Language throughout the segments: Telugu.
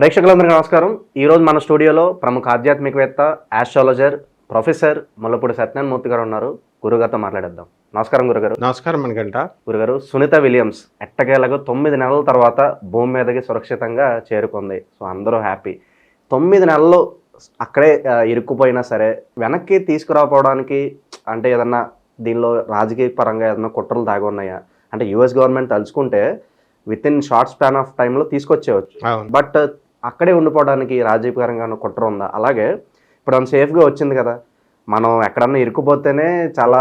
ప్రేక్షకులందరికీ నమస్కారం. ఈరోజు మన స్టూడియోలో ప్రముఖ ఆధ్యాత్మికవేత్త ఆస్ట్రాలజర్ ప్రొఫెసర్ ముల్లపూడి సత్యనారాయణమూర్తి గారు ఉన్నారు. గురుగారితో మాట్లాడేద్దాం. నమస్కారం గురుగారు. నమస్కారం మనకంట గురుగారు సునీత విలియమ్స్ ఎట్టకేలకు తొమ్మిది నెలల తర్వాత భూమి మీదకి సురక్షితంగా చేరుకుంది. సో అందరూ హ్యాపీ. తొమ్మిది నెలలు అక్కడే ఇరుక్కుపోయినా సరే వెనక్కి తీసుకురాపోవడానికి అంటే ఏదన్నా దీనిలో రాజకీయ పరంగా ఏదన్నా కుట్రలు దాగి ఉన్నాయా? అంటే యుఎస్ గవర్నమెంట్ తలుచుకుంటే with in short span of టైంలో తీసుకొచ్చేవచ్చు బట్ అక్కడే ఉండిపోవడానికి రాజకీయపరంగా కుట్ర ఉందా? అలాగే ఇప్పుడు మనం సేఫ్గా వచ్చింది కదా. మనం ఎక్కడన్నా ఇరుక్కుపోతేనే చాలా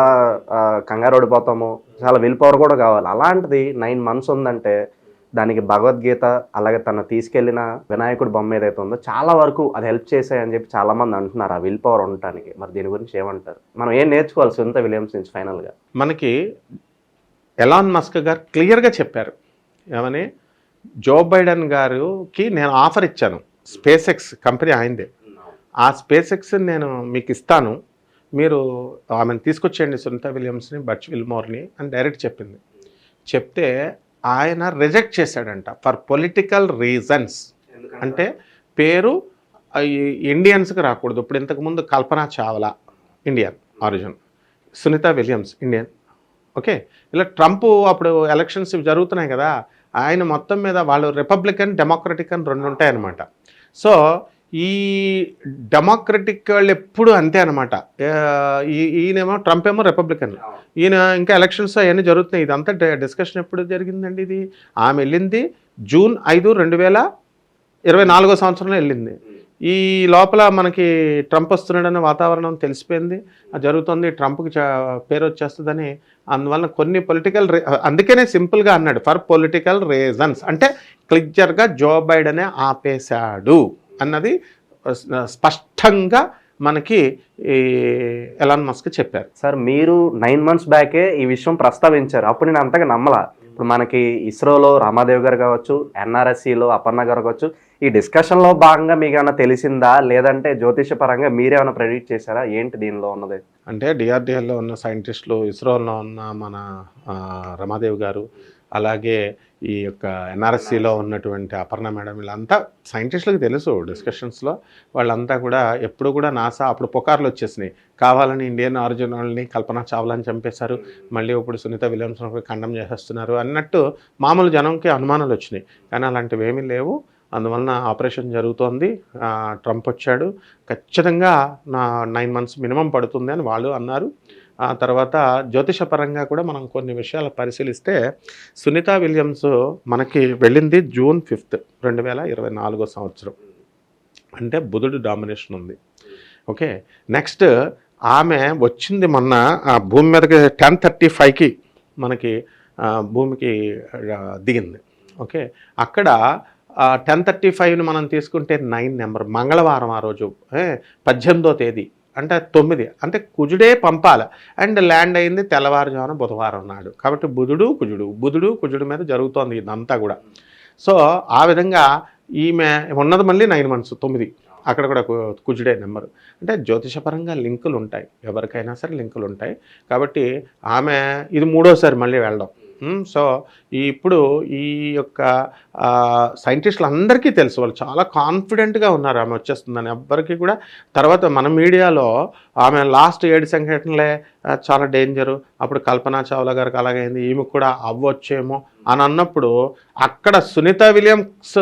కంగారు ఓడిపోతాము చాలా విల్ పవర్ కూడా కావాలి. అలాంటిది నైన్ మంత్స్ ఉందంటే దానికి భగవద్గీత అలాగే తను తీసుకెళ్ళిన వినాయకుడు బొమ్మ ఏదైతే ఉందో చాలా వరకు అది హెల్ప్ చేసాయని చెప్పి చాలా మంది అంటున్నారు. ఆ విల్ పవర్ ఉండటానికి. మరి దీని గురించి ఏమంటారు? మనం ఏం నేర్చుకోవాలి సునీత విలియమ్స్ నుంచి ఫైనల్గా? మనకి ఎలాన్ మస్క్ గారు క్లియర్గా చెప్పారు. ఏమని? జో బైడెన్ గారికి నేను ఆఫర్ ఇచ్చాను. స్పేస్ ఎక్స్ కంపెనీ ఆయనదే ఆ స్పేస్ ఎక్స్ నేను మీకు ఇస్తాను. మీరు ఆమెను తీసుకొచ్చేయండి సునీత విలియమ్స్ని బచ్ విల్మోర్ని అని డైరెక్ట్ చెప్పింది. చెప్తే ఆయన రిజెక్ట్ చేశాడంట ఫర్ పొలిటికల్ రీజన్స్ అంటే పేరు ఇండియన్స్కి రాకూడదు. ఇప్పుడు ఇంతకుముందు Kalpana Chawla Indian origin Sunita Williams Indian okay? ఇలా ట్రంప్ అప్పుడు ఎలక్షన్స్ జరుగుతున్నాయి కదా. ఆయన మొత్తం మీద వాళ్ళు రిపబ్లికన్ డెమోక్రటిక్ అని రెండు ఉంటాయన్నమాట. సో ఈ డెమోక్రటిక్ వాళ్ళు ఎప్పుడు అంతే అనమాట ఈయనేమో ట్రంప్ ఏమో రిపబ్లికన్ ఈయన ఇంకా ఎలక్షన్స్ అవన్నీ జరుగుతున్నాయి. ఇదంతా డిస్కషన్ ఎప్పుడు జరిగిందండి ఇది? ఆమె వెళ్ళింది జూన్ ఐదు రెండు వేల ఇరవై నాలుగో సంవత్సరంలో వెళ్ళింది. ఈ లోపల మనకి ట్రంప్ వస్తున్నాడనే వాతావరణం తెలిసిపోయింది. అది జరుగుతుంది. ట్రంప్కి చ- పేరు వచ్చేస్తుందని అందువలన కొన్ని పొలిటికల్ అందుకనే సింపుల్గా అన్నాడు. For political reasons. అంటే క్లియర్గా జో బైడనే ఆపేశాడు అన్నది స్పష్టంగా మనకి ఈ ఎలాన్ మస్క్ చెప్పారు. సార్ మీరు నైన్ మంత్స్ బ్యాకే ఈ విషయం ప్రస్తావించారు. అప్పుడు నేను అంతగా నమ్మలా. ఇప్పుడు మనకి ఇస్రోలో రామాదేవ్ గారు కావచ్చు ఎన్ఆర్ఎస్సిలో అపర్ణ గారు కావచ్చు ఈ డిస్కషన్లో భాగంగా మీకు ఏమైనా తెలిసిందా? లేదంటే జ్యోతిష పరంగా మీరేమైనా ప్రెడిక్ట్ చేశారా? ఏంటి దీనిలో ఉన్నది? అంటే డిఆర్డిఎల్లో ఉన్న సైంటిస్టులు ఇస్రోలో ఉన్న మన రమాదేవ్ గారు అలాగే ఈ యొక్క ఎన్ఆర్ఎస్సిలో ఉన్నటువంటి అపర్ణ మేడం వీళ్ళంతా సైంటిస్టులకు తెలుసు డిస్కషన్స్లో. వాళ్ళంతా కూడా ఎప్పుడు కూడా నాసా అప్పుడు పుకార్లు వచ్చేసినాయి. కావాలని ఇండియన్ ఆరిజిన్ వాళ్ళని కల్పన చావ్లాని చంపేశారు. మళ్ళీ ఇప్పుడు సునీత విలియమ్స్ ఖండం చేసేస్తున్నారు అన్నట్టు మామూలు జనంకి అనుమానాలు వచ్చినాయి. కానీ అలాంటివి ఏమీ లేవు. అందువలన ఆపరేషన్ జరుగుతోంది. ట్రంప్ వచ్చాడు. ఖచ్చితంగా నా నైన్ మంత్స్ మినిమం పడుతుంది అని వాళ్ళు అన్నారు. ఆ తర్వాత జ్యోతిషపరంగా కూడా మనం కొన్ని విషయాలు పరిశీలిస్తే సునీత విలియమ్స్ మనకి వెళ్ళింది జూన్ ఫిఫ్త్ రెండు వేల ఇరవై నాలుగో సంవత్సరం. అంటే బుధుడు డామినేషన్ ఉంది. ఓకే? నెక్స్ట్ ఆమె వచ్చింది మొన్న ఆ భూమి మీదకి టెన్ థర్టీ ఫైవ్కి మనకి భూమికి దిగింది. ఓకే? అక్కడ టెన్ థర్టీ ఫైవ్ని మనం తీసుకుంటే నైన్ నెంబర్ మంగళవారం ఆ రోజు పద్దెనిమిదో తేదీ. అంటే తొమ్మిది. అంటే కుజుడే పంపాలి. అండ్ ల్యాండ్ అయింది తెల్లవారుజామున బుధవారం నాడు. కాబట్టి బుధుడు కుజుడు. బుధుడు కుజుడు మీద జరుగుతోంది ఇదంతా కూడా. సో ఆ విధంగా ఈమె ఉన్నది మళ్ళీ నైన్ మంత్స్ తొమ్మిది. అక్కడ కూడా కుజుడే నెంబర్. అంటే జ్యోతిషపరంగా లింకులు ఉంటాయి ఎవరికైనా సరే లింకులు ఉంటాయి కాబట్టి ఆమె ఇది మూడోసారి మళ్ళీ వెళ్ళడం. సో ఇప్పుడు ఈ యొక్క సైంటిస్టులు అందరికీ తెలుసు. వాళ్ళు చాలా కాన్ఫిడెంట్గా ఉన్నారు. ఆమె వచ్చేస్తుందని ఎవ్వరికి కూడా. తర్వాత మన మీడియాలో ఆమె లాస్ట్ ఏడు సంఘటనలే చాలా డేంజరు. అప్పుడు కల్పనా చావ్లా గారికి అలాగైంది. ఈమె కూడా అవ్వచ్చేమో అని అన్నప్పుడు అక్కడ సునీత విలియమ్స్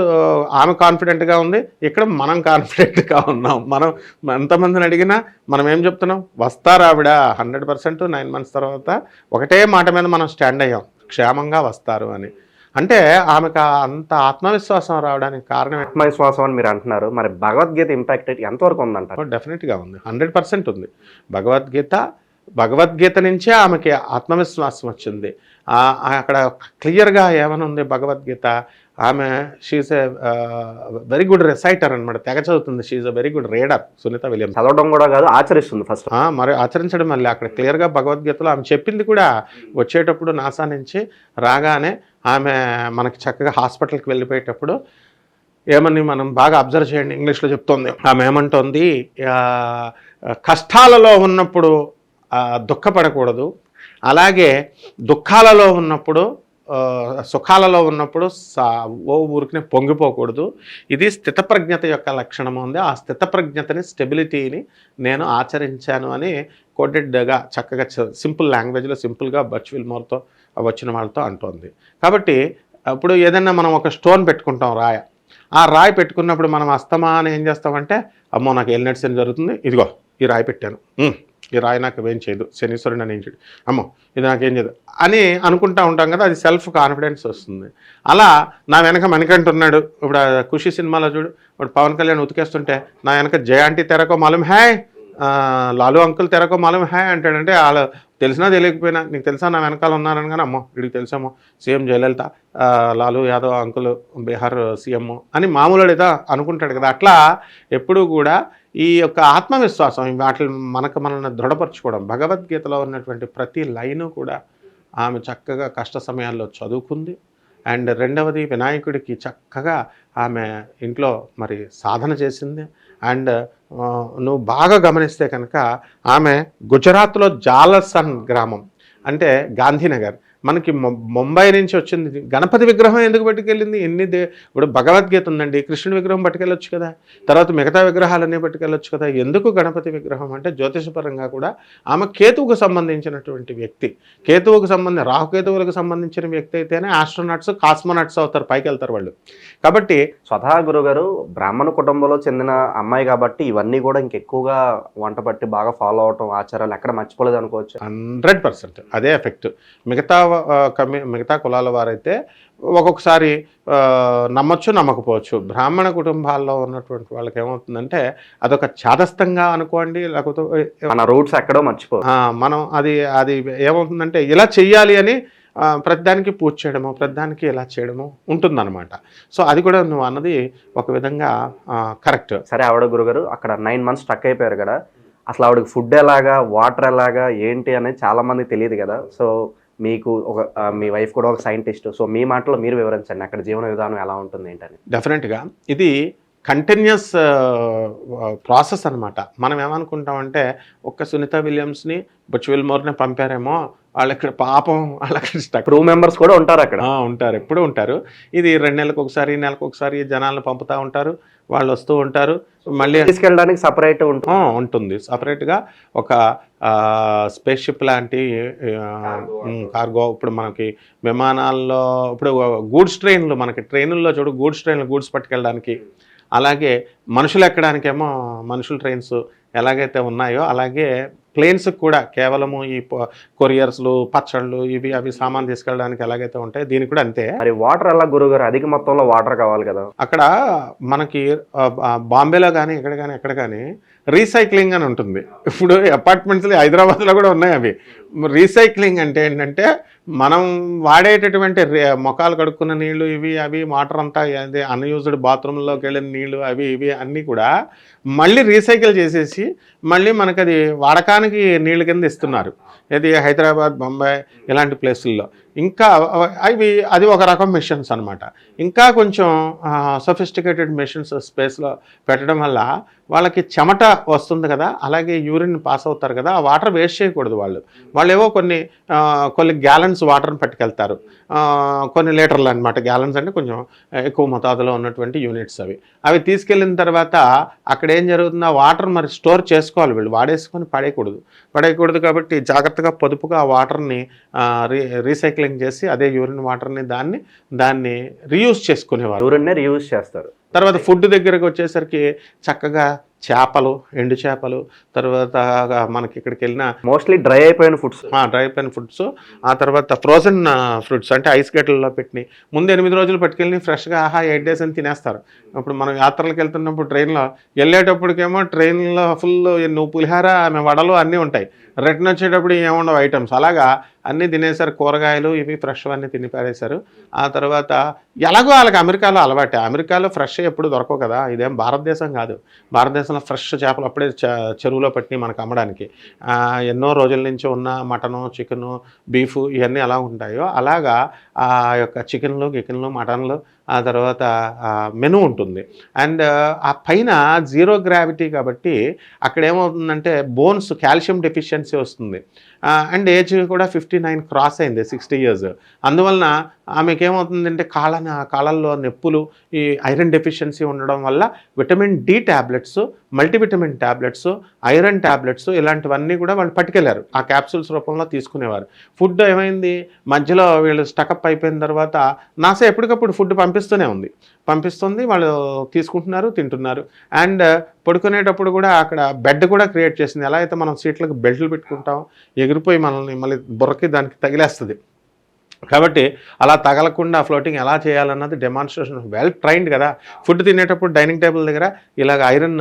ఆమె కాన్ఫిడెంట్గా ఉంది. ఇక్కడ మనం కాన్ఫిడెంట్గా ఉన్నాం. మనం ఎంతమందిని అడిగినా మనం ఏం చెప్తున్నాం? వస్తారు ఆవిడ? హండ్రెడ్ పర్సెంట్ నైన్ మంత్స్ తర్వాత ఒకటే మాట మీద మనం స్టాండ్ అయ్యాం. క్షేమంగా వస్తారు అని. అంటే ఆమెకు అంత ఆత్మవిశ్వాసం రావడానికి కారణం ఆత్మవిశ్వాసం అని మీరు అంటున్నారు. మరి భగవద్గీత ఇంపాక్ట్ ఎంతవరకు ఉందంటారు డెఫినెట్గా ఉంది. హండ్రెడ్ పర్సెంట్ ఉంది. భగవద్గీత భగవద్గీత నుంచే ఆమెకి ఆత్మవిశ్వాసం వచ్చింది. అక్కడ క్లియర్గా ఏమని ఉంది భగవద్గీత? ఆమె she's a very good reciter అనమాట తెగ చదువుతుంది. She's a very good reader Sunita Williams. చదవడం కూడా కాదు ఆచరిస్తుంది ఫస్ట్ మరి ఆచరించడం మళ్ళీ అక్కడ క్లియర్గా భగవద్గీతలో ఆమె చెప్పింది కూడా వచ్చేటప్పుడు నాసా నుంచి రాగానే ఆమె మనకి చక్కగా హాస్పిటల్కి వెళ్ళిపోయేటప్పుడు ఏమని మనం బాగా అబ్జర్వ్ చేయండి ఇంగ్లీష్లో చెప్తోంది. ఆమె ఏమంటోంది కష్టాలలో ఉన్నప్పుడు దుఃఖపడకూడదు. అలాగే దుఃఖాలలో ఉన్నప్పుడు సుఖాలలో ఉన్నప్పుడు సా ఓ ఊరికినే పొంగిపోకూడదు. ఇది స్థితప్రజ్ఞత యొక్క లక్షణం ఉంది. ఆ స్థితప్రజ్ఞతని స్టెబిలిటీని నేను ఆచరించాను అని కోటెడ్గా చక్కగా సింపుల్ లాంగ్వేజ్లో సింపుల్గా బర్చువల్ మోర్తో వచ్చిన వాళ్ళతో అంటోంది. కాబట్టి ఇప్పుడు ఏదైనా మనం ఒక స్టోన్ పెట్టుకుంటాం రాయ. ఆ రాయి పెట్టుకున్నప్పుడు మనం అస్తమానం ఏం చేస్తామంటే అమ్మో నాకు ఎల్నెట్స్ అని జరుగుతుంది ఇదిగో ఈ రాయి పెట్టాను. ఈ రాయి నాకు ఏం చేయదు శనీశ్వరుడు అని ఏం చేయడు. అమ్మో ఇది నాకేం చేయదు అని అనుకుంటా ఉంటాం కదా అది సెల్ఫ్ కాన్ఫిడెన్స్ వస్తుంది. అలా నా వెనక మణికంటున్నాడు ఇప్పుడు ఖుషి సినిమాలో చూడు ఇప్పుడు పవన్ కళ్యాణ్ ఉతికేస్తుంటే నా వెనక జయాంటి తెరకో మాలం హాయ్ లాలు అంకుల్ తెరకో మాలం హాయ్ అంటాడంటే వాళ్ళు తెలిసినా తెలియకపోయినా నీకు తెలుసా నా వెనకాల ఉన్నారని కానీ అమ్మో వీడికి తెలుసామో CM Jayalalitha Lalu Yadav uncle Bihar CM అని మామూలుడిదా అనుకుంటాడు కదా అట్లా ఎప్పుడూ కూడా ఈ యొక్క ఆత్మవిశ్వాసం వాటిని మనకు మనల్ని దృఢపరచుకోవడం భగవద్గీతలో ఉన్నటువంటి ప్రతి లైను కూడా ఆమె చక్కగా కష్ట సమయాల్లో చదువుకుంది. అండ్ రెండవది వినాయకుడికి చక్కగా ఆమె ఇంట్లో మరి సాధన చేసింది. అండ్ నువ్వు బాగా గమనిస్తే కనుక ఆమె గుజరాత్లో జాలసన్ గ్రామం అంటే గాంధీనగర్. మనకి ముంబై నుంచి వచ్చింది. గణపతి విగ్రహం ఎందుకు పట్టుకెళ్ళింది? ఎన్ని దే ఇప్పుడు భగవద్గీత ఉందండి. కృష్ణుడి విగ్రహం పట్టుకెళ్ళొచ్చు కదా. తర్వాత మిగతా విగ్రహాలన్నీ పట్టుకెళ్ళొచ్చు కదా. ఎందుకు గణపతి విగ్రహం అంటే జ్యోతిషపరంగా కూడా ఆమె కేతువుకు సంబంధించినటువంటి వ్యక్తి. కేతువుకు సంబంధం రాహుకేతువులకు సంబంధించిన వ్యక్తి అయితేనే ఆస్ట్రోనాట్స్ కాస్మోనాట్స్ అవుతారు పైకి వెళ్తారు వాళ్ళు. కాబట్టి స్వతహా గురుగారు బ్రాహ్మణ కుటుంబంలో చెందిన అమ్మాయి కాబట్టి ఇవన్నీ కూడా ఇంకెక్కువగా వంట పట్టి బాగా ఫాలో అవటం ఆచారాలు ఎక్కడ మర్చిపోలేదు అనుకోవచ్చు హండ్రెడ్ పర్సెంట్ అదే ఎఫెక్ట్. మిగతా కమ్యూ మిగతా కులాల వారైతే ఒక్కొక్కసారి నమ్మొచ్చు నమ్మకపోవచ్చు. బ్రాహ్మణ కుటుంబాల్లో ఉన్నటువంటి వాళ్ళకి ఏమవుతుందంటే అదొక చాదస్తంగా అనుకోండి లేకపోతే మన రూట్స్ ఎక్కడో మర్చిపో మనం అది అది ఏమవుతుందంటే ఇలా చెయ్యాలి అని ప్రతిదానికి పూజ చేయడము ప్రతిదానికి ఇలా చేయడము ఉంటుందన్నమాట. సో అది కూడా నువ్వు అన్నది ఒక విధంగా కరెక్ట్. సరే ఆవిడ గురుగారు అక్కడ నైన్ మంత్స్ స్టక్ అయిపోయారు కదా అసలు ఆవిడకి ఫుడ్ ఎలాగా వాటర్ ఎలాగా ఏంటి అనేది చాలా మందికి తెలియదు కదా. సో మీకు ఒక మీ వైఫ్ కూడా ఒక సైంటిస్ట్. సో మీ మాటలో మీరు వివరించండి అక్కడ జీవన విధానం ఎలా ఉంటుంది ఏంటని. డెఫినెట్గా. ఇది కంటిన్యూస్ ప్రాసెస్ అన్నమాట. మనం ఏమనుకుంటామంటే ఒక్క సునీత విలియమ్స్ని బుచ్ విల్మోర్ని పంపారేమో వాళ్ళు ఇక్కడ పాపం వాళ్ళకి స్టక్ క్రూ మెంబర్స్ కూడా ఉంటారు అక్కడ. ఉంటారు. ఎప్పుడు ఉంటారు. ఇది రెండు నెలలకు ఒకసారి నెలకు ఒకసారి జనాలను పంపుతూ ఉంటారు. వాళ్ళు వస్తూ ఉంటారు. మళ్ళీ తీసుకెళ్ళడానికి సపరేట్ ఉంటుంది. సపరేట్గా ఒక స్పేస్ షిప్ లాంటి కార్గో ఇప్పుడు మనకి విమానాల్లో ఇప్పుడు గూడ్స్ ట్రైన్లు మనకి ట్రైన్లలో చూడు గూడ్స్ ట్రైన్లు గూడ్స్ పట్టుకెళ్ళడానికి. అలాగే మనుషులు ఎక్కడానికేమో మనుషుల ట్రైన్స్ ఎలాగైతే ఉన్నాయో అలాగే ప్లేన్స్కి కూడా కేవలము ఈ కొరియర్స్లు పచ్చళ్ళు ఇవి అవి సామాన్ తీసుకెళ్ళడానికి ఎలాగైతే ఉంటాయో దీనికి కూడా అంతే. మరి వాటర్ ఎలా గురుగారు? అధిక మొత్తంలో వాటర్ కావాలి కదా. అక్కడ మనకి బాంబేలో కానీ ఎక్కడ కానీ ఎక్కడ కానీ రీసైక్లింగ్ అని ఉంటుంది. ఇప్పుడు అపార్ట్మెంట్స్లో హైదరాబాద్లో కూడా ఉన్నాయి అవి. రీసైక్లింగ్ అంటే ఏంటంటే మనం వాడేటటువంటి రే- మొఖాలు కడుక్కున్న నీళ్ళు ఇవి అవి వాటర్ అంతా అదే అన్యూజ్డ్ బాత్రూంలోకి వెళ్ళిన నీళ్ళు అవి ఇవి అన్నీ కూడా మళ్ళీ రీసైకిల్ చేసేసి మళ్ళీ మనకి అది వాడకానికి నీళ్ళ కింద ఇస్తున్నారు. ఇది హైదరాబాద్ బొంబాయి ఇలాంటి ప్లేసుల్లో. ఇంకా అవి అది ఒక రకం మిషన్స్ అనమాట ఇంకా కొంచెం సొఫిస్టికేటెడ్ మిషన్స్ స్పేస్లో పెట్టడం వల్ల వాళ్ళకి చెమట వస్తుంది కదా అలాగే యూరిన్ పాస్ అవుతారు కదా ఆ వాటర్ వేస్ట్ చేయకూడదు వాళ్ళు. వాళ్ళు వాళ్ళేవో కొన్ని కొన్ని గ్యాలన్స్ వాటర్ని పట్టుకెళ్తారు. కొన్ని లీటర్లు అనమాట గ్యాలన్స్ అంటే కొంచెం ఎక్కువ మోతాదులో ఉన్నటువంటి యూనిట్స్ అవి. అవి తీసుకెళ్ళిన తర్వాత అక్కడ ఏం జరుగుతుందో వాటర్ మరి స్టోర్ చేసుకోవాలి వీళ్ళు. వాడేసుకొని పడేయకూడదు. పడేయకూడదు కాబట్టి జాగ్రత్తగా పొదుపుగా ఆ వాటర్ని రీ రీసైక్లింగ్ చేసి అదే యూరిన్ వాటర్ని దాన్ని దాన్ని రీయూజ్ చేసుకునేవారు యూరిన్నే రీయూజ్ చేస్తారు. తర్వాత ఫుడ్ దగ్గరకు వచ్చేసరికి చక్కగా చేపలు ఎండు చేపలు తర్వాత మనకి ఇక్కడికి వెళ్ళిన మోస్ట్లీ డ్రై అయిపోయిన ఫుడ్స్ డ్రై పెన్ ఫుడ్స్ ఆ తర్వాత ఫ్రోజన్ ఫ్రూట్స్ అంటే ఐస్ గడ్డల్లో పెట్టిన ముందు ఎనిమిది రోజులు పట్టుకెళ్ళి ఫ్రెష్గా ఆహా ఎయిట్ డేస్ అని తినేస్తారు. ఇప్పుడు మనం యాత్రలకు వెళ్తున్నప్పుడు ట్రైన్లో వెళ్ళేటప్పటికేమో ట్రైన్లో ఫుల్ నువ్వు పులిహార ఆమె వడలు అన్నీ ఉంటాయి. రిటర్న్ వచ్చేటప్పుడు ఏముండవు ఐటమ్స్. అలాగా అన్నీ తినేసారు కూరగాయలు ఇవి ఫ్రెష్ అన్నీ తిని పారేశారు. ఆ తర్వాత ఎలాగో వాళ్ళకి అమెరికాలో అలవాటే. అమెరికాలో ఫ్రెష్ ఎప్పుడు దొరకవు కదా. ఇదేం భారతదేశం కాదు. భారతదేశంలో ఫ్రెష్ చేపలు అప్పుడే చెరువులో పట్టి మనకు అమ్మడానికి. ఎన్నో రోజుల నుంచి ఉన్న మటను చికెను బీఫ్ ఇవన్నీ ఎలా ఉంటాయో అలాగా ఆ యొక్క చికెన్లు గికెన్లు మటన్లు ఆ తర్వాత మెను ఉంటుంది. అండ్ ఆ పైన జీరో గ్రావిటీ కాబట్టి అక్కడ ఏమవుతుందంటే బోన్స్ కాల్షియం డెఫిషియన్సీ వస్తుంది. అండ్ ఏజ్ కూడా ఫిఫ్టీ నైన్ క్రాస్ అయింది సిక్స్టీ ఇయర్స్. అందువలన ఆమెకి ఏమవుతుందంటే కాళ్ళ కాళ్ళల్లో నొప్పులు ఈ ఐరన్ డెఫిషియన్సీ ఉండడం వల్ల vitamin D tablets multivitamin tablets iron tablets ఇలాంటివన్నీ కూడా వాళ్ళు పట్టుకెళ్ళారు ఆ క్యాప్సూల్స్ రూపంలో తీసుకునేవారు. ఫుడ్ ఏమైంది? మధ్యలో వీళ్ళు స్టకప్ అయిపోయిన తర్వాత నాసా ఎప్పటికప్పుడు ఫుడ్ పంపిస్తూనే ఉంది. పంపిస్తుంది వాళ్ళు తీసుకుంటున్నారు తింటున్నారు. అండ్ పడుకునేటప్పుడు కూడా అక్కడ బెడ్ కూడా క్రియేట్ చేసింది. ఎలా అయితే మనం సీట్లకు బెల్ట్లు పెట్టుకుంటాం ఎగిరిపోయి మనల్ని మళ్ళీ బుర్రకి దానికి తగిలేస్తుంది. కాబట్టి అలా తగలకుండా ఫ్లోటింగ్ ఎలా చేయాలన్నది డెమాన్స్ట్రేషన్ వెల్ ట్రైన్డ్ కదా. ఫుడ్ తినేటప్పుడు డైనింగ్ టేబుల్ దగ్గర ఇలాగ ఐరన్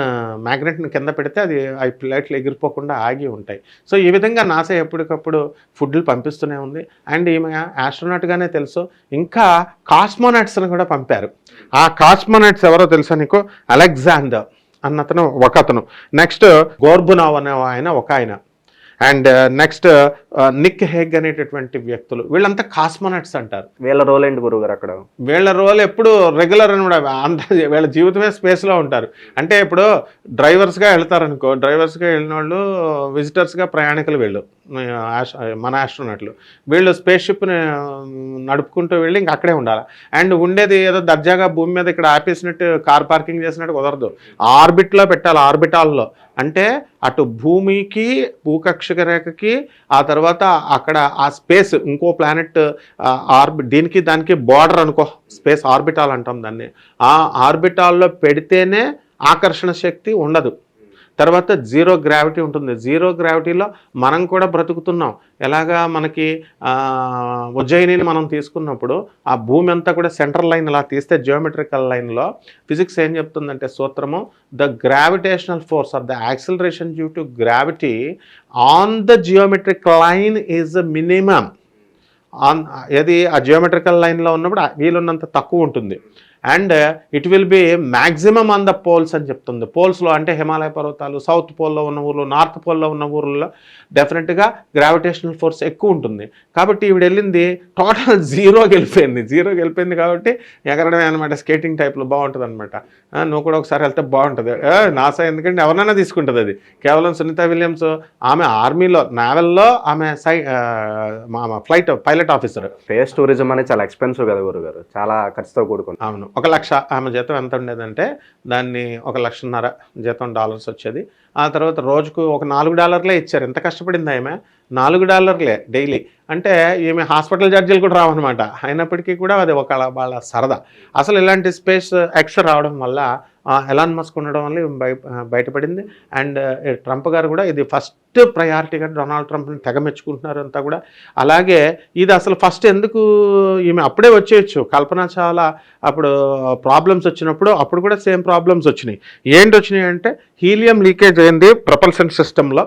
మ్యాగ్నెట్ని కింద పెడితే అది ఆ ప్లేట్లు ఎగిరిపోకుండా ఆగి ఉంటాయి. సో ఈ విధంగా నాసా ఎప్పటికప్పుడు ఫుడ్లు పంపిస్తూనే ఉంది. అండ్ ఈమె ఆస్ట్రోనాట్గానే తెలుసు. ఇంకా కాస్మోనాట్స్ని కూడా పంపారు. ఆ కాస్మోనాట్స్ ఎవరో తెలుసా నీకు? అలెగ్జాండర్ అన్నతను ఒక అతను. నెక్స్ట్ గోర్బునావ్ అనే ఆయన ఒక ఆయన. అండ్ నెక్స్ట్ నిక్ హెగ్ అనేటటువంటి వ్యక్తులు వీళ్ళంతా కాస్మోనట్స్ అంటారు. వీళ్ళ రోల్ ఏంటి గురువు గారు అక్కడ? వీళ్ళ రోల్ ఎప్పుడు రెగ్యులర్ అనమాట అంత వీళ్ళ జీవితమే స్పేస్లో ఉంటారు. అంటే ఇప్పుడు డ్రైవర్స్గా వెళ్తారనుకో డ్రైవర్స్గా వెళ్ళిన వాళ్ళు విజిటర్స్గా ప్రయాణికులు వీళ్ళు మన ఆస్ట్రోనట్లు వీళ్ళు స్పేస్ షిప్ని నడుపుకుంటూ వెళ్ళి ఇంక అక్కడే ఉండాలి. అండ్ ఉండేది ఏదో దర్జాగా భూమి మీద ఇక్కడ ఆపేసినట్టు కార్ పార్కింగ్ చేసినట్టు కుదరదు. ఆర్బిట్లో పెట్టాలి ఆర్బిటాల్లో. అంటే అటు భూమికి భూకక్షక రేఖకి ఆ తర్వాత అక్కడ ఆ స్పేస్ ఇంకో ప్లానెట్ ఆర్బి దీనికి దానికి బార్డర్ అనుకో స్పేస్ ఆర్బిటాల్ అంటాం దాన్ని. ఆ ఆర్బిటాల్లో పెడితేనే ఆకర్షణ శక్తి ఉండదు. తర్వాత జీరో గ్రావిటీ ఉంటుంది. జీరో గ్రావిటీలో మనం కూడా బ్రతుకుతున్నాం. ఎలాగా మనకి ఉజ్జయిని ఉజ్జయినిని మనం తీసుకున్నప్పుడు ఆ భూమి అంతా కూడా సెంట్రల్ లైన్ ఇలా తీస్తే జియోమెట్రికల్ లైన్లో ఫిజిక్స్ ఏం చెప్తుందంటే సూత్రము the gravitational force or the acceleration due to gravity on the geometric line is minimum on ఏది ఆ జియోమెట్రికల్ లైన్లో ఉన్నప్పుడు ఆ వీలున్నంత తక్కువ ఉంటుంది. And it will be maximum on the poles అని చెప్తుంది. పోల్స్లో అంటే హిమాలయ పర్వతాలు సౌత్ పోల్లో ఉన్న ఊర్లు నార్త్ పోల్లో ఉన్న ఊర్లలో డెఫినెట్గా గ్రావిటేషనల్ ఫోర్స్ ఎక్కువ ఉంటుంది. కాబట్టి ఈవిడ వెళ్ళింది టోటల్ జీరోకి వెళ్ళిపోయింది. జీరోకి వెళ్ళిపోయింది కాబట్టి ఎగరడమే అనమాట స్కేటింగ్ టైప్లో బాగుంటుంది అనమాట నువ్వు కూడా ఒకసారి వెళ్తే బాగుంటుంది. నాసా ఎందుకంటే ఎవరైనా తీసుకుంటుంది అది. కేవలం సునీత విలియమ్స్ ఆమె ఆర్మీలో నావెల్లో ఆమె సై మా flight pilot officer space tourism అనేది చాలా ఎక్స్పెన్సివ్ కదా గురువు గారు చాలా ఖర్చుతో కూడుకుంది అవును. ఒక లక్ష ఆమె జీతం ఎంత ఉండేదంటే దాన్ని ఒక లక్షన్నర జీతం డాలర్స్ వచ్చేది. ఆ తర్వాత రోజుకు ఒక నాలుగు డాలర్లే ఇచ్చారు. ఎంత కష్టపడింది ఆమె? నాలుగు డాలర్లే డైలీ. అంటే ఈమె హాస్పిటల్ ఛార్జీలు కూడా రావన్నమాట. అయినప్పటికీ కూడా అది ఒక వాళ్ళ సరదా. అసలు ఇలాంటి స్పేస్ ఎక్స్ రావడం వల్ల ఎలాన్ మస్క్ ఉండడం వల్ల బయ బయటపడింది. అండ్ ట్రంప్ గారు కూడా ఇది ఫస్ట్ ప్రయారిటీగా డొనాల్డ్ ట్రంప్ని తెగ మెచ్చుకుంటున్నారు అంతా కూడా. అలాగే ఇది అసలు ఫస్ట్ ఎందుకు ఈమె అప్పుడే వచ్చేయచ్చు. కల్పన చాలా అప్పుడు ప్రాబ్లమ్స్ వచ్చినప్పుడు అప్పుడు కూడా సేమ్ ప్రాబ్లమ్స్ వచ్చినాయి. ఏంటి వచ్చినాయి అంటే హీలియం లీకేజ్ అయింది ప్రపల్సన్ సిస్టంలో.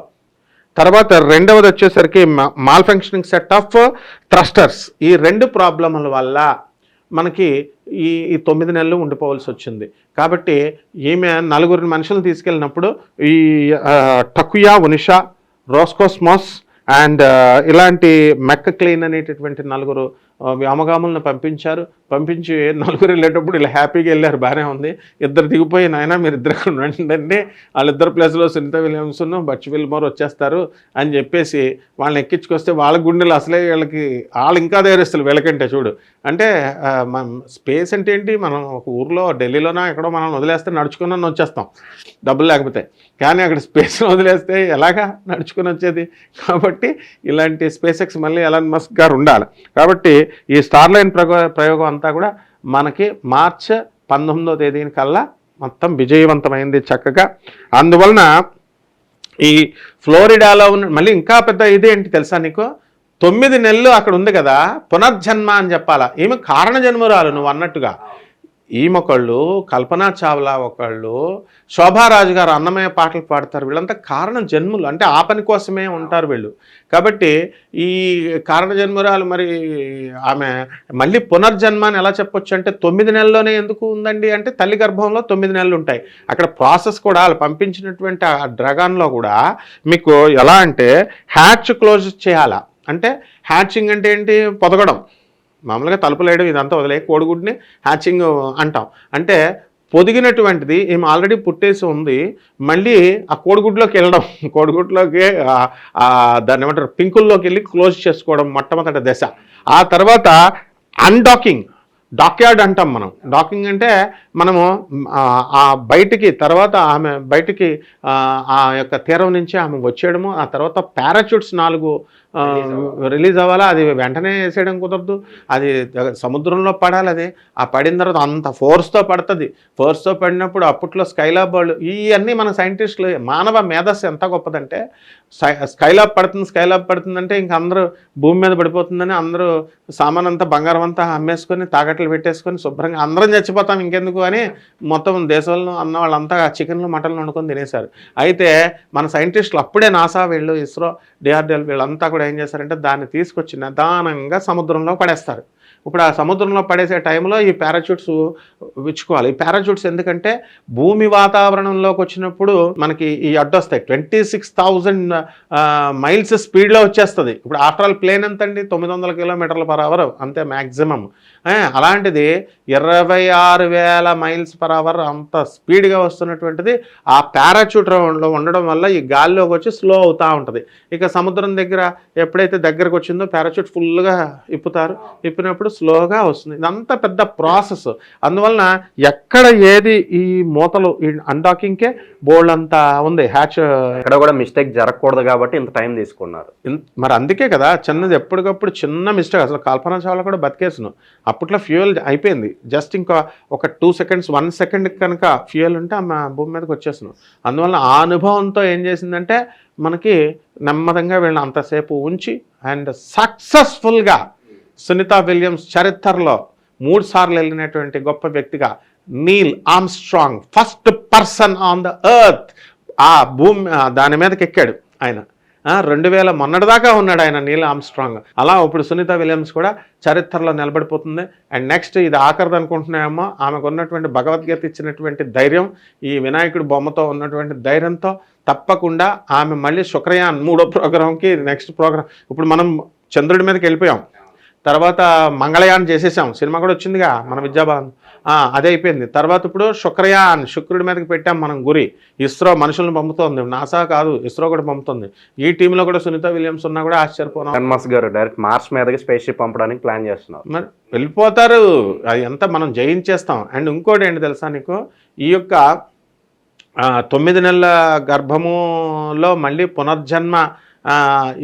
తర్వాత రెండవది వచ్చేసరికి malfunctioning set of thrusters. ఈ రెండు ప్రాబ్లముల వల్ల మనకి ఈ ఈ తొమ్మిది నెలలు ఉండిపోవాల్సి వచ్చింది. కాబట్టి ఈమె నలుగురు మనుషులు తీసుకెళ్ళినప్పుడు ఈ టకుయా ఉనిషా రోస్కోస్మాస్ అండ్ ఇలాంటి మెక్క క్లీన్ అనేటటువంటి నలుగురు వ్యామగాములను పంపించారు. పంపించి నలుగురు వెళ్ళేటప్పుడు ఇలా హ్యాపీగా వెళ్ళారు. బాగానే ఉంది. ఇద్దరు దిగిపోయి నాయన మీరు ఇద్దరు ఉండండి. వాళ్ళిద్దరు ప్లేస్లో సునీత విలియమ్సన్ బచ్ విల్మోర్ వచ్చేస్తారు. అని చెప్పేసి వాళ్ళని ఎక్కించుకొస్తే వాళ్ళ గుండెలు అసలే వీళ్ళకి వాళ్ళు ఇంకా ధైర్యస్తులు వీళ్ళకంటే చూడు. అంటే మనం స్పేస్ అంటే ఏంటి? మనం ఒక ఊర్లో ఢిల్లీలోనా ఎక్కడో మనం వదిలేస్తే నడుచుకుని వచ్చేస్తాం. డబ్బులు లేకపోతే. కానీ అక్కడ స్పేస్ వదిలేస్తే ఎలాగా నడుచుకుని వచ్చేది? కాబట్టి ఇలాంటి స్పేస్ ఎక్స్ మళ్ళీ ఎలాన్ మస్క్ గారు ఉండాలి. కాబట్టి ఈ స్టార్లైన్ ప్రగో ప్రయోగం అంతా కూడా మనకి మార్చ్ పంతొమ్మిదో తేదీని కల్లా మొత్తం విజయవంతమైంది చక్కగా. అందువలన ఈ ఫ్లోరిడాలో ఉన్న మళ్ళీ ఇంకా పెద్ద ఇదేంటి తెలుసా నీకు? తొమ్మిది నెలలు అక్కడ ఉంది కదా పునర్జన్మ అని చెప్పాలా. ఏమి కారణ జన్మరాలు నువ్వు అన్నట్టుగా. ఈమొకళ్ళు కల్పనా చావ్లా ఒకళ్ళు శోభారాజు గారు అన్నమయ్య పాటలు పాడతారు. వీళ్ళంతా కారణ జన్ములు. అంటే ఆ పని కోసమే ఉంటారు వీళ్ళు. కాబట్టి ఈ కారణ జన్మురాలు మరి ఆమె మళ్ళీ పునర్జన్మ అని ఎలా చెప్పొచ్చు అంటే తొమ్మిది నెలల్లోనే ఎందుకు ఉందండి అంటే తల్లి గర్భంలో తొమ్మిది నెలలు ఉంటాయి. అక్కడ ప్రాసెస్ కూడా వాళ్ళు పంపించినటువంటి ఆ డ్రగాన్లో కూడా మీకు ఎలా అంటే హ్యాచ్ క్లోజ్ చేయాలా. అంటే హ్యాచింగ్ అంటే ఏంటి? పొదగడం. మామూలుగా తలుపులు వేయడం ఇదంతా వదిలే కోడిగుడ్ని హ్యాచింగ్ అంటాం. అంటే పొదిగినటువంటిది ఏమి ఆల్రెడీ పుట్టేసి ఉంది మళ్ళీ ఆ కోడిగుడ్లోకి వెళ్ళడం కోడిగుడ్లోకి దాన్ని ఏమంటారు పింకుల్లోకి వెళ్ళి క్లోజ్ చేసుకోవడం మొట్టమొదటి దశ. ఆ తర్వాత అన్డాకింగ్ డాక్యార్డ్ అంటాం మనం. డాకింగ్ అంటే మనము ఆ, బయటికి తర్వాత ఆమె బయటికి ఆ, యొక్క తీరం నుంచి ఆమె వచ్చేయడము ఆ తర్వాత పారాచూట్స్ నాలుగు రిలీజ్ అవ్వాలా. అది వెంటనే వేసేయడం కుదరదు. అది సముద్రంలో పడాలి అది. ఆ పడిన తర్వాత అంత ఫోర్స్తో పడుతుంది. ఫోర్స్తో పడినప్పుడు అప్పట్లో స్కైలాబ్ వాళ్ళు ఇవన్నీ మన సైంటిస్టులు మానవ మేధస్సు ఎంత గొప్పదంటే స్కై స్కైలాబ్ పడుతుంది స్కైలాబ్ పడుతుందంటే ఇంక అందరూ భూమి మీద పడిపోతుందని అందరూ సామాన్ అంతా బంగారం అంతా అమ్మేసుకొని తాకట్లు పెట్టేసుకొని శుభ్రంగా అందరం చచ్చిపోతాం ఇంకెందుకు అని మొత్తం దేశంలో అన్న వాళ్ళంతా చికెన్లు మటన్లు వండుకొని తినేశారు. అయితే మన సైంటిస్టులు అప్పుడే నాసా వీళ్ళు ఇస్రో డిఆర్డిఎల్ వీళ్ళంతా కూడా ఏం చేస్తారంటే దాన్ని తీసుకొచ్చి నిదానంగా సముద్రంలో పడేస్తారు. ఇప్పుడు ఆ సముద్రంలో పడేసే టైంలో ఈ పారాచూట్స్ విచ్చుకోవాలి. ఈ పారాచూట్స్ ఎందుకంటే భూమి వాతావరణంలోకి వచ్చినప్పుడు మనకి ఈ అడ్డొస్తాయి. ట్వంటీ సిక్స్ థౌజండ్ మైల్స్ స్పీడ్లో వచ్చేస్తుంది. ఇప్పుడు ఆఫ్టర్ ఆల్ ప్లేన్ ఎంత అండి తొమ్మిది వందల కిలోమీటర్ల పర్ అవర్ అంతే మ్యాక్సిమం అలాంటిది ఇరవై ఆరు వేల మైల్స్ పర్ అవర్ అంత స్పీడ్గా వస్తున్నటువంటిది ఆ పారాచూట్లో ఉండడం వల్ల ఈ గాల్లోకి వచ్చి స్లో అవుతూ ఉంటుంది. ఇక సముద్రం దగ్గర ఎప్పుడైతే దగ్గరకు వచ్చిందో పారాచూట్ ఫుల్గా ఇప్పుతారు. ఇప్పినప్పుడు స్లోగా వస్తుంది. ఇదంతా పెద్ద ప్రాసెస్. అందువలన ఎక్కడ ఏది ఈ మూతలు ఈ అన్డాకింగ్కే బోల్డ్ అంతా ఉంది. హ్యాచ్ ఇక్కడ కూడా మిస్టేక్ జరగకూడదు కాబట్టి ఇంత టైం తీసుకున్నారు. మరి అందుకే కదా చిన్నది ఎప్పటికప్పుడు చిన్న మిస్టేక్ అసలు కల్పన చావ్లా కూడా బతికేసును అప్పట్లో ఫ్యూయల్ అయిపోయింది. జస్ట్ ఇంకా ఒక టూ సెకండ్స్ వన్ సెకండ్ కనుక ఫ్యూయల్ ఉంటే ఆమె భూమి మీదకి వచ్చేసాను అందువల్ల ఆ అనుభవంతో ఏం చేసిందంటే మనకి నెమ్మదంగా వీళ్ళని అంతసేపు ఉంచి అండ్ సక్సెస్ఫుల్గా సునీత విలియమ్స్ చరిత్రలో మూడు సార్లు వెళ్ళినటువంటి గొప్ప వ్యక్తిగా Neil Armstrong first person on the earth. ఆ భూమి దాని మీదకి ఎక్కాడు ఆయన. రెండు వేల మొన్నటిదాకా ఉన్నాడు ఆయన నీల్ ఆమ్స్ట్రాంగ్ అలా ఇప్పుడు సునీత విలియమ్స్ కూడా చరిత్రలో నిలబడిపోతుంది. అండ్ నెక్స్ట్ ఇది ఆఖరిది అనుకుంటున్నామో ఆమెకు ఉన్నటువంటి భగవద్గీత ఇచ్చినటువంటి ధైర్యం ఈ వినాయకుడి బొమ్మతో ఉన్నటువంటి ధైర్యంతో తప్పకుండా ఆమె మళ్ళీ శుక్రయాన్ మూడో ప్రోగ్రాంకి నెక్స్ట్ ప్రోగ్రాం. ఇప్పుడు మనం చంద్రుడి మీదకి వెళ్ళిపోయాం. తర్వాత మంగళయాన్ చేసేసాం. సినిమా కూడా వచ్చిందిగా మన విద్యాభవన్. ఆ, అదే అయిపోయింది. తర్వాత ఇప్పుడు శుక్రయాన్ శుక్రుడి మీదకి పెట్టాం మనం గురి. ఇస్రో మనుషులను పంపుతోంది. నాసా కాదు ఇస్రో కూడా పంపుతుంది. ఈ టీంలో కూడా సునీత విలియమ్స్ ఉన్నా కూడా ఆశ్చర్యపోనాం. మస్క్ గారు డైరెక్ట్ మార్స్ మీదకి స్పేస్ షిప్ పంపడానికి ప్లాన్ చేస్తున్నారు. మరి వెళ్ళిపోతారు. అది అంతా మనం జయించేస్తాం. అండ్ ఇంకోటి ఏంటి తెలుసా నీకు? ఈ యొక్క తొమ్మిది నెలల గర్భములో మళ్ళీ పునర్జన్మ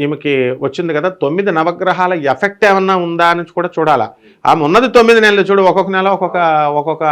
ఈమెకి వచ్చింది కదా తొమ్మిది నవగ్రహాల ఎఫెక్ట్ ఏమన్నా ఉందా అని కూడా చూడాలా. ఆమె ఉన్నది తొమ్మిది నెలలు చూడు ఒక్కొక్క నెల ఒక్కొక్క ఒక్కొక్క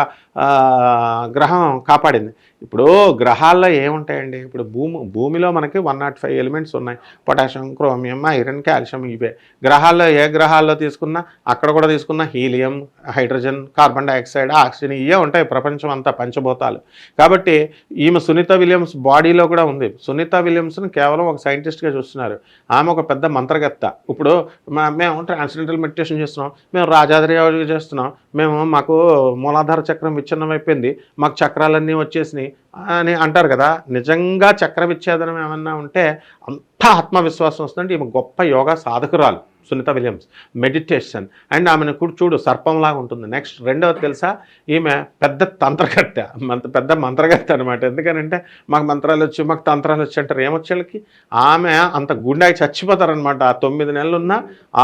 గ్రహం కాపాడింది. ఇప్పుడు గ్రహాల్లో ఏముంటాయండి? ఇప్పుడు భూమి భూమిలో మనకి వన్ నాట్ ఫైవ్ ఎలిమెంట్స్ ఉన్నాయి. పొటాషియం క్రోమియం ఐరన్ కాల్షియం ఇవే. గ్రహాల్లో ఏ గ్రహాల్లో తీసుకున్నా అక్కడ కూడా తీసుకున్నా helium hydrogen carbon dioxide oxygen ఇవే ఉంటాయి ప్రపంచం అంతా పంచభూతాలు. కాబట్టి ఈమె సునీత విలియమ్స్ బాడీలో కూడా ఉంది. సునీత విలియమ్స్ని కేవలం ఒక సైంటిస్ట్గా చూస్తున్నారు. ఆమె ఒక పెద్ద మంత్రగత్త. ఇప్పుడు మా- మేము ట్రాన్స్జెండల్ మెడిటేషన్ చేస్తున్నాం. మేము రాజాద్రి చేస్తున్నాం. మేము మాకు మూలాధార చక్రం విచ్ఛిన్నం అయిపోయింది మాకు చక్రాలన్నీ వచ్చేసినాయి అని అంటారు కదా నిజంగా చక్ర విచ్ఛేదనం ఏమన్నా ఉంటే అంత ఆత్మవిశ్వాసం వస్తుందంటే ఈమె గొప్ప యోగా సాధకురాలు సునీత విలియమ్స్. మెడిటేషన్. అండ్ ఆమెను కూడా చూడు సర్పంలాగా ఉంటుంది. నెక్స్ట్ రెండవది తెలుసా? ఈమె పెద్ద తంత్రకర్త మంత పెద్ద మంత్రకర్త అనమాట ఎందుకనంటే మాకు మంత్రాలు వచ్చి మాకు తంత్రాలు వచ్చి అంటారు. ఏమొచ్చేళ్ళకి ఆమె అంత గుండాకి చచ్చిపోతారనమాట ఆ తొమ్మిది నెలలు ఉన్న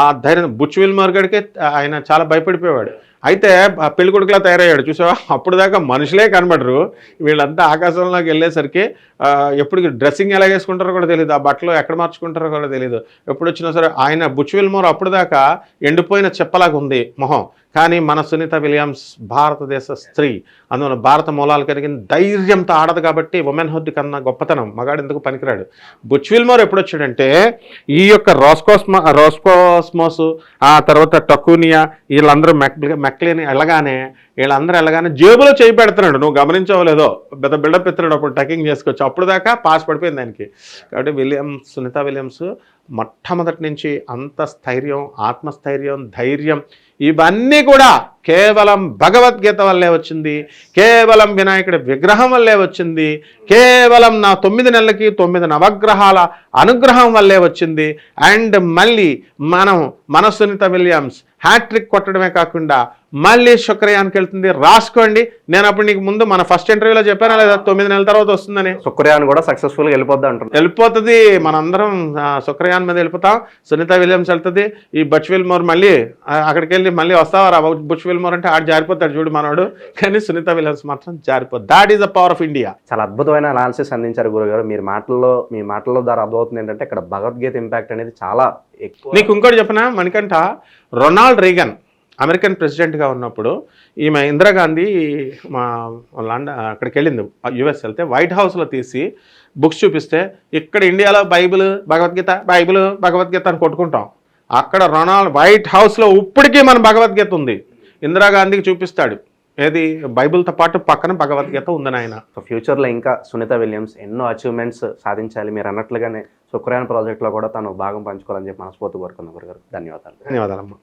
ఆ ధైర్యం బుచ్చువిల్ మార్గడికే ఆయన చాలా భయపడిపోయేవాడు. అయితే పెళ్ళికొడుకులా తయారయ్యాడు చూసావా? అప్పుడు దాకా మనుషులే కనబడరు. వీళ్ళంతా ఆకాశంలోకి వెళ్ళేసరికి ఎప్పుడు డ్రెస్సింగ్ ఎలా వేసుకుంటారో కూడా తెలియదు ఆ బట్టలు ఎక్కడ మార్చుకుంటారో కూడా తెలియదు ఎప్పుడు వచ్చినా సరే ఆయన బుచ్ అప్పుడు దాకా ఎండిపోయిన చెప్పలాగా ఉంది మొహం. కానీ మన సునీత విలియమ్స్ భారతదేశ స్త్రీ. అందువల్ల భారత మూలాలు కలిగిన ధైర్యంతో ఆడదు కాబట్టి ఉమెన్హుడ్ కన్నా గొప్పతనం. మగాడు ఎందుకు పనికిరాడు? బుచ్విల్మోర్ ఎప్పుడొచ్చాడంటే ఈ యొక్క రోస్కోస్మా రోస్కోస్మోస్ ఆ తర్వాత టకూనియా వీళ్ళందరూ మెక్ మెక్లేని వెళ్ళగానే వీళ్ళందరూ వెళ్ళగానే జేబులో చేయి పెడుతున్నాడు. నువ్వు గమనించవలేదో పెద్ద బిల్డప్ ఎత్తున్నాడు అప్పుడు టకింగ్ చేసుకోవచ్చు అప్పుడు దాకా పాస్ పడిపోయింది దానికి కాబట్టి విలియమ్స్ సునీత విలియమ్స్ మొట్టమొదటి నుంచి అంత స్థైర్యం ఆత్మస్థైర్యం ధైర్యం ఇవన్నీ కూడా కేవలం భగవద్గీత వల్లే వచ్చింది. కేవలం వినాయకుడి విగ్రహం వల్లే వచ్చింది. కేవలం నా తొమ్మిది నెలలకి తొమ్మిది నవగ్రహాల అనుగ్రహం వల్లే వచ్చింది. అండ్ మళ్ళీ మనం మనసునిత విలియమ్స్ హ్యాట్రిక్ కొట్టడమే కాకుండా మళ్ళీ శుక్రయానికి వెళ్తుంది. రాసుకోండి. నేను అప్పుడు నీకు ముందు మన ఫస్ట్ ఇంటర్వ్యూలో చెప్పానా లేదా? తొమ్మిది నెలల తర్వాత వస్తుందని. శుక్రయాన్ కూడా సక్సెస్ఫుల్గా వెళ్ళిపోద్ది అంటున్నారు వెళ్ళిపోతుంది. మనందరం శుక్రయాన్ మీద వెళ్ళిపోతాం. సునీత విలియమ్స్ వెళ్తుంది. ఈ బచ్ విల్మోర్ మళ్ళీ అక్కడికి వెళ్ళి మళ్ళీ వస్తావా రా? బుచ్ విల్మోర్ అంటే ఆడు జారిపోతాడు చూడు మనోడు. కానీ సునీత విలియమ్స్ మాత్రం జారిపోతుంది that is the power of India చాలా అద్భుతమైన అనాలిసిస్ అందించారు గురుగారు. మీరు మాటల్లో మీ మాటల్లో ద్వారా అర్థమవుతుంది ఏంటంటే ఇక్కడ భగవద్గీత ఇంపాక్ట్ అనేది చాలా ఎక్కువ. నీకు ఇంకోటి చెప్పిన? మణికంఠ రొనాల్డ్ రీగన్ అమెరికన్ ప్రెసిడెంట్గా ఉన్నప్పుడు ఈమె ఇందిరాగాంధీ మా లండన్ అక్కడికి వెళ్ళింది యుఎస్ వెళ్తే వైట్ హౌస్లో తీసి బుక్స్ చూపిస్తే ఇక్కడ ఇండియాలో బైబిల్ భగవద్గీత బైబిల్ భగవద్గీత అని కొట్టుకుంటాం. అక్కడ రొనాల్డ్ వైట్ హౌస్లో ఇప్పటికీ మన భగవద్గీత ఉంది. ఇందిరాగాంధీకి చూపిస్తాడు. ఏది? బైబిల్తో పాటు పక్కన భగవద్గీత ఉంది నాయన. సో ఫ్యూచర్లో ఇంకా సునీత విలియమ్స్ ఎన్నో అచీవ్మెంట్స్ సాధించాలి మీరు అన్నట్లుగానే శుక్రయాన్ ప్రాజెక్ట్లో కూడా తను భాగం పంచుకోవాలని చెప్పి మనస్ఫూర్తి కోరుకున్నాం గురుగారు. ధన్యవాదాలు. ధన్యవాదాలమ్మా.